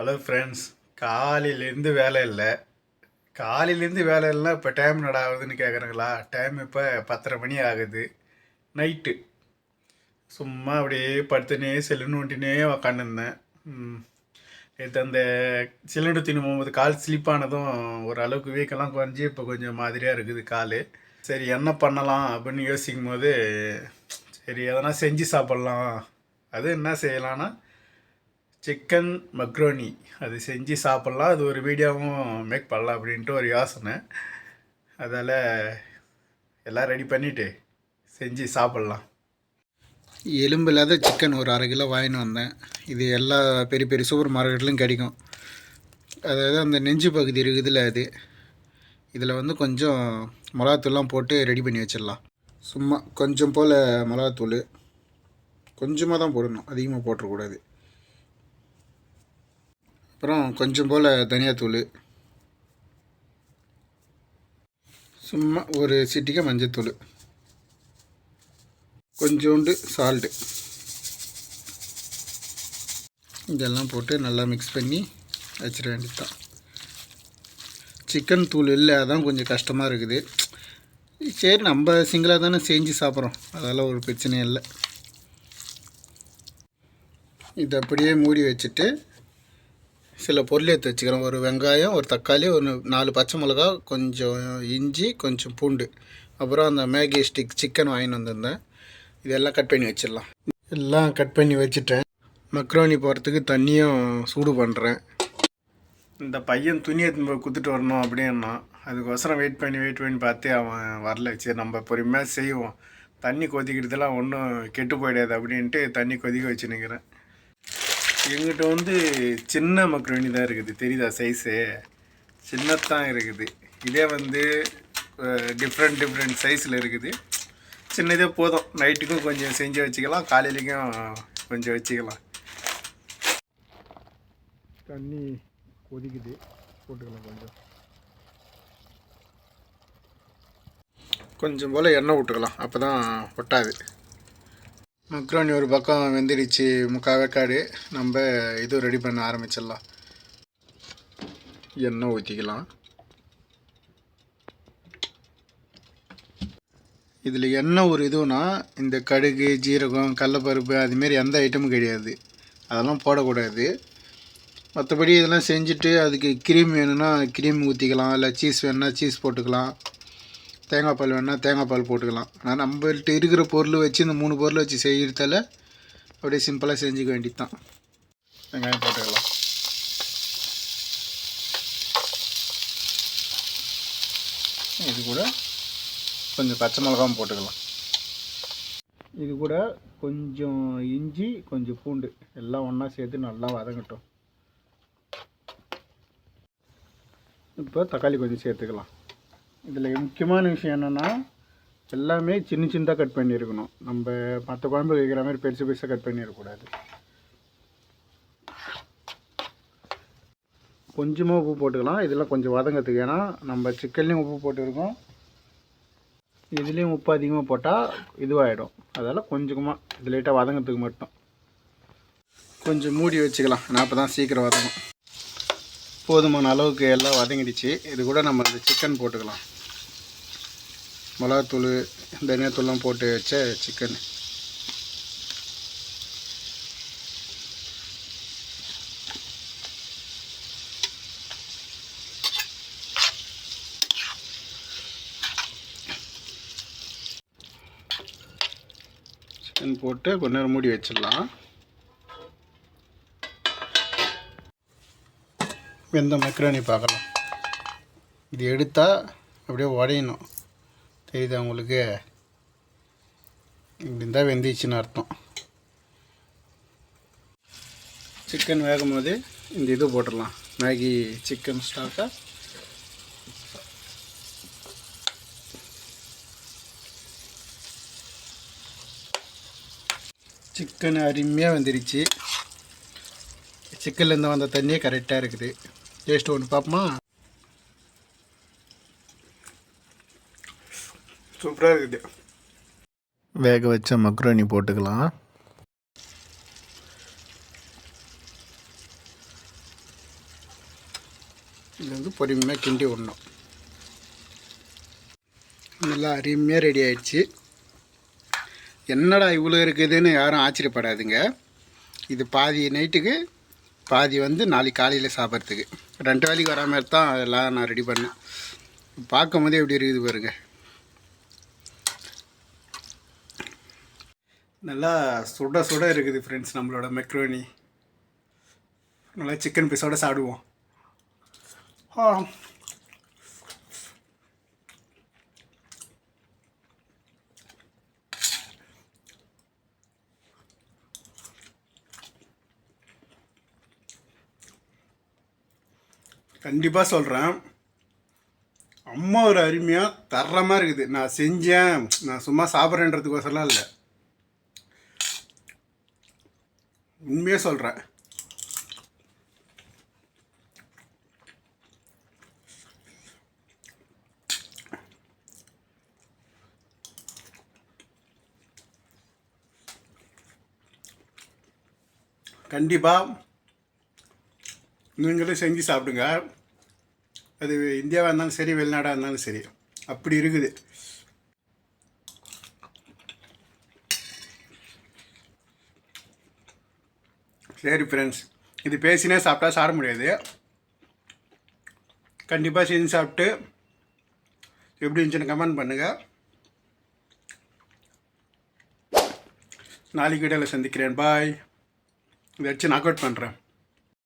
Hello friends காலையிலேருந்து வேலை இல்லை. காலையிலேருந்து வேலை இல்லை இப்போ டைம் நட ஆகுதுன்னு கேட்குறாங்களா டைம் இப்போ பத்தரை மணி ஆகுது. நைட்டு சும்மா அப்படியே படுத்துனே செல்லு நோண்டினே உக்காந்துருந்தேன். நேற்று அந்த சிலிண்டர் தின்னு போகும்போது கால் ஸ்லிப் ஆனதும் ஓரளவுக்கு வீக்கெல்லாம் குறைஞ்சி இப்போ கொஞ்சம் மாதிரியாக இருக்குது கால். சரி என்ன பண்ணலாம் அப்படின்னு யோசிக்கும் போது சரி எதனா செஞ்சு சாப்பிட்லாம். அது என்ன செய்யலான்னா சிக்கன் மக்ரோனி. அது செஞ்சு சாப்பிட்லாம். அது ஒரு வீடியோவும் மேக் பண்ணலாம் அப்படின்ட்டு ஒரு யோசனை. அதால் எல்லாம் ரெடி பண்ணிவிட்டு செஞ்சு சாப்பிட்லாம். எலும்பு இல்லாத சிக்கன் ஒரு அரை கிலோ வாங்கின்னு வந்தேன். இது எல்லா பெரிய பெரிய சூப்பர் மார்க்கெட்லையும் கிடைக்கும். அதாவது அந்த நெஞ்சு பகுதி இருக்குதுல்ல அது. இதில் வந்து கொஞ்சம் மிளகாத்தூள்லாம் போட்டு ரெடி பண்ணி வச்சிடலாம். சும்மா கொஞ்சம் போல் மிளகாத்தூள். கொஞ்சமாக தான் போடணும். அதிகமாக போட்டக்கூடாது அப்புறம் கொஞ்சம் போல் தனியாத்தூள். சும்மா ஒரு சிட்டிக்க மஞ்சத்தூள். கொஞ்சோண்டு சால்ட்டு இதெல்லாம் போட்டு நல்லா மிக்ஸ் பண்ணி வச்சிட வேண்டியதுதான். சிக்கன் தூள் இல்லை அதான் கொஞ்சம் கஷ்டமாக இருக்குது. சரி நம்ம சிங்கிளாக தானே செஞ்சு சாப்பிட்றோம். அதெல்லாம் ஒரு பிரச்சனையும் இல்லை. இதை அப்படியே மூடி வச்சுட்டு சில பொருள் எடுத்து வச்சுக்கிறேன் ஒரு வெங்காயம் ஒரு தக்காளி ஒரு நாலு பச்சை மிளகா கொஞ்சம் இஞ்சி கொஞ்சம் பூண்டு. அப்புறம் அந்த மேகி ஸ்டிக் சிக்கன் வாங்கிட்டு வந்திருந்தேன். இதெல்லாம் கட் பண்ணி வச்சிடலாம். எல்லாம் கட் பண்ணி வச்சுட்டேன். மக்ரோனி போகிறதுக்கு தண்ணியும் சூடு பண்ணுறேன் இந்த பையன் துணி எடுத்துன்னு குத்துட்டு வரணும் அப்படின்னா அதுக்கோசரம் வெயிட் பண்ணி வெயிட் பண்ணி பார்த்து அவன் வரல. சரி நம்ம பொறுமையாக செய்வோம். தண்ணி கொதிக்கிறதுலாம் ஒன்றும் கெட்டு போயிடாது அப்படின்ட்டு தண்ணி கொதிக்க வச்சு நிற்கிறேன் எங்கிட்ட வந்து சின்ன மக்ரோனி தான் இருக்குது. தெரியுதா சைஸு சின்னத்தான் இருக்குது. இதே வந்து டிஃப்ரெண்ட் டிஃப்ரெண்ட் சைஸில் இருக்குது. சின்னதே போதும். நைட்டுக்கும் கொஞ்சம் செஞ்சு வச்சுக்கலாம். காலையிலைக்கும் கொஞ்சம் வச்சுக்கலாம். தண்ணி கொதிக்குது. போட்டுக்கலாம் கொஞ்சம். கொஞ்சம் போல் எண்ணெய் விட்டுக்கலாம் அப்போ தான் ஒட்டாது. மக்ரோனி ஒரு பக்கம் வெந்திரிச்சு முக்கால் வேக்காடு நம்ம இது ரெடி பண்ண ஆரம்பிச்சிடலாம். எண்ணெய் ஊற்றிக்கலாம் இதில் என்ன ஒரு இதுனா இந்த கடுகு ஜீரகம் கடலப்பருப்பு அதுமாரி எந்த ஐட்டமும் கிடையாது. அதெல்லாம் போடக்கூடாது. மற்றபடி இதெல்லாம் செஞ்சுட்டு அதுக்கு க்ரீம் வேணும்னா க்ரீம் ஊற்றிக்கலாம் இல்லை சீஸ் வேணுன்னா சீஸ் போட்டுக்கலாம். தேங்காய் பால் வேணால் தேங்காய் பால் போட்டுக்கலாம். ஆனால் நம்மள்கிட்ட இருக்கிற பொருள் வச்சு இந்த மூணு பொருள் வச்சு செய்கிறதால அப்படியே சிம்பிளாக செஞ்சுக்க வேண்டியது தான் வெங்காயம் போட்டுக்கலாம். இது கூட கொஞ்சம் பச்சை மிளகாவும் போட்டுக்கலாம். இது கூட கொஞ்சம் இஞ்சி கொஞ்சம் பூண்டு எல்லாம் ஒன்றா சேர்த்து நல்லா வதங்கட்டும். இப்போ தக்காளி கொஞ்சம் சேர்த்துக்கலாம். இதில் முக்கியமான விஷயம் என்னென்னா எல்லாமே சின்ன சின்னதாக கட் பண்ணியிருக்கணும். நம்ம மற்ற குழம்பு வைக்கிற மாதிரி பெருசு பெருசாக கட் பண்ணிடக்கூடாது. கொஞ்சமாக உப்பு போட்டுக்கலாம். இதெல்லாம் கொஞ்சம் வதங்கிறதுக்கு. ஏன்னா நம்ம சிக்கன்லேயும் உப்பு போட்டிருக்கோம். இதுலேயும் உப்பு அதிகமாக போட்டால் இதுவாகிடும் அதெல்லாம் கொஞ்சமாக இது லைட்டாக வதங்கிறதுக்கு மட்டும். கொஞ்சம் மூடி வச்சுக்கலாம். நான் அப்போ தான் சீக்கிரம் வதங்கும் போதுமான அளவுக்கு எல்லாம் வதங்கிடுச்சு. இது கூட நம்ம இந்த சிக்கன் போட்டுக்கலாம். மிளகாத்தூள் தனியாத்தூள்லாம் போட்டு வச்ச சிக்கன் சிக்கன் போட்டு கொஞ்ச நேரம் மூடி வச்சிடலாம். வெந்த மெக்ரோனி பார்க்கலாம். இது எடுத்தால் அப்படியே உடையணும். தெரியுதா உங்களுக்கு? இப்படி இருந்தால் வெந்துச்சுன்னு அர்த்தம். சிக்கன் வேகும் போது இந்த இது போட்டுடலாம். மேகி சிக்கன் ஸ்டாக்கா சிக்கன் அருமையாக வந்துருச்சு. சிக்கன்லேருந்து வந்த தண்ணியே கரெக்டாக இருக்குது. டேஸ்ட் ஒன்று பார்ப்போமா சூப்பராக இருக்குது. வேக வச்ச மக்ரோனி போட்டுக்கலாம். இது வந்து பொறுமையாக கிண்டி விடணும். நல்லா அருமையாக ரெடி ஆயிடுச்சு. என்னடா இவ்வளோ இருக்குதுன்னு யாரும் ஆச்சரியப்படாதுங்க. இது பாதி நைட்டுக்கு பாதி வந்து நாளைக்கு காலையில் சாப்பிட்றதுக்கு. ரெண்டு வேலைக்கு வரா மாதிரி தான் எல்லாம் நான் ரெடி பண்ணேன். பார்க்கும் போதே எப்படி இருக்குது பாருங்க. நல்லா சுட சுட இருக்குது ஃப்ரெண்ட்ஸ் நம்மளோட மெக்ரோனி நல்லா சிக்கன் பீஸோட சாப்பிடுவோம். ஆ கண்டிப்பாக சொல்கிறேன் அம்மா ஒரு அருமையாக தரமாக இருக்குது. நான் செஞ்சேன். நான் சும்மா சாப்பிட்றேன்றதுக்கோசரம் இல்லை. உண்மையாக சொல்கிறேன் கண்டிப்பாக நீங்களும் செஞ்சு சாப்பிடுங்க. அது இந்தியாவாக இருந்தாலும் சரி வெளிநாடாக இருந்தாலும் சரி. அப்படி இருக்குது. சரி ஃப்ரெண்ட்ஸ் இது பேசினே சாப்பிட்டா சாப்பிட முடியாது. கண்டிப்பாக செஞ்சு சாப்பிட்டு எப்படி இருந்துச்சுன்னு கமெண்ட் பண்ணுங்கள் நாளைக்கு இடையில் சந்திக்கிறேன். பாய் இதை வச்சு நாக் அவுட் பண்ணுறேன்